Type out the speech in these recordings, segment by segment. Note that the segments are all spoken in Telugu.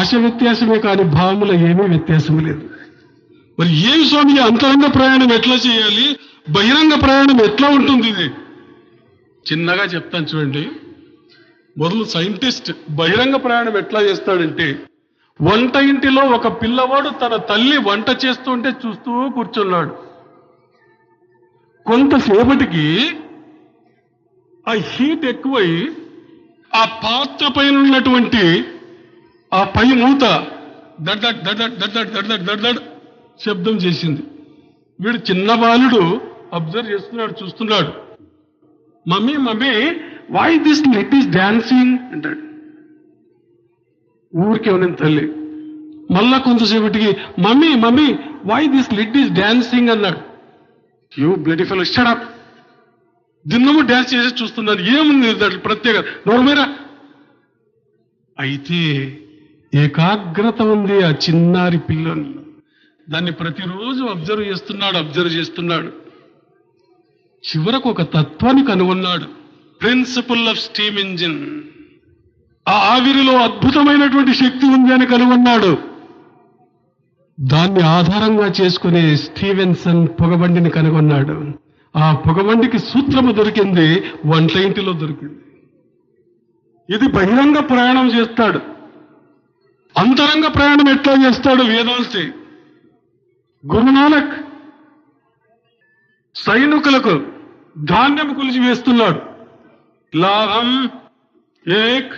భాష వ్యత్యాసమే కానీ భావముల ఏమీ వ్యత్యాసం లేదు. మరి ఏమి స్వామి అంతరంగ ప్రయాణం ఎట్లా చేయాలి? బహిరంగ ప్రయాణం ఎట్లా ఉంటుంది ఇది? చిన్నగా చెప్తాను చూడండి. మొదలు సైంటిస్ట్ బహిరంగ ప్రయాణం ఎట్లా చేస్తాడంటే వంట ఇంటిలో ఒక పిల్లవాడు తన తల్లి వంట చేస్తుంటే చూస్తూ కూర్చున్నాడు. కొంతసేపటికి ఆ హీట్ ఎక్కువై ఆ పాత్ర పైన ఉన్నటువంటి ఆ పై మూత దడ్దడ్ దడ్దడ్ దడ్దడ్ దడ్దడ్ దడ్దడ్ శబ్దం చేసింది. వీడు చిన్న బాలుడు అబ్జర్వ్ చేస్తున్నాడు చూస్తున్నాడు. Mummy mummy why this let is dancing అంటాడు. ఊరికే ఉన్న తల్లి. మళ్ళా కొంతసేపటికి mummy mummy why this lit is dancing అన్నాడు. యూ బ్యూటిఫుల్ షడప్ దిన్నము డ్యాన్స్ చేసి చూస్తున్నాను ఏముంది దాంట్లో ప్రత్యేక? మీరా అయితే ఏకాగ్రత ఉంది ఆ చిన్నారి పిల్లల్లో దాన్ని ప్రతిరోజు అబ్జర్వ్ చేస్తున్నాడు అబ్జర్వ్ చేస్తున్నాడు. చివరకు ఒక తత్వాన్ని కనుగొన్నాడు. Principle of steam engine. ఆ ఆవిరిలో అద్భుతమైనటువంటి శక్తి ఉంది అని కనుగొన్నాడు. దాన్ని ఆధారంగా చేసుకునే స్టీవెన్సన్ పొగబండిని కనుగొన్నాడు. ఆ పొగబండికి సూత్రము దొరికింది వంట ఇంటిలో దొరికింది. ఇది బహిరంగ ప్రయాణం చేస్తాడు. అంతరంగ ప్రయాణం ఎట్లా చేస్తాడు వేదాంతి గురునానక్ సైనికులకు ధాన్యం కొలిచి వేస్తున్నాడు లాభం ఏక్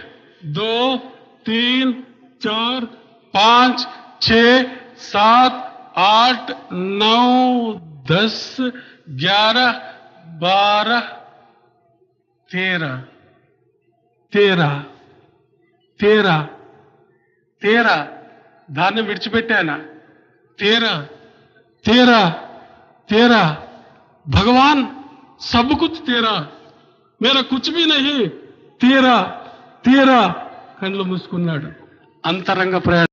దో తీన్ చార్ పాంచ్ ఛే सात आठ नौ दस ग्यारह बारह तेरह तेरह तेरह तेरह ధాన్యం విడిచిపెట్టానా तेरह तेरह तेरह भगवान सब कुछ तेरा मेरा कुछ भी नहीं तेरा तेरा కళ్ళు మూసుకున్నాడు అంతరంగ ప్రయాణం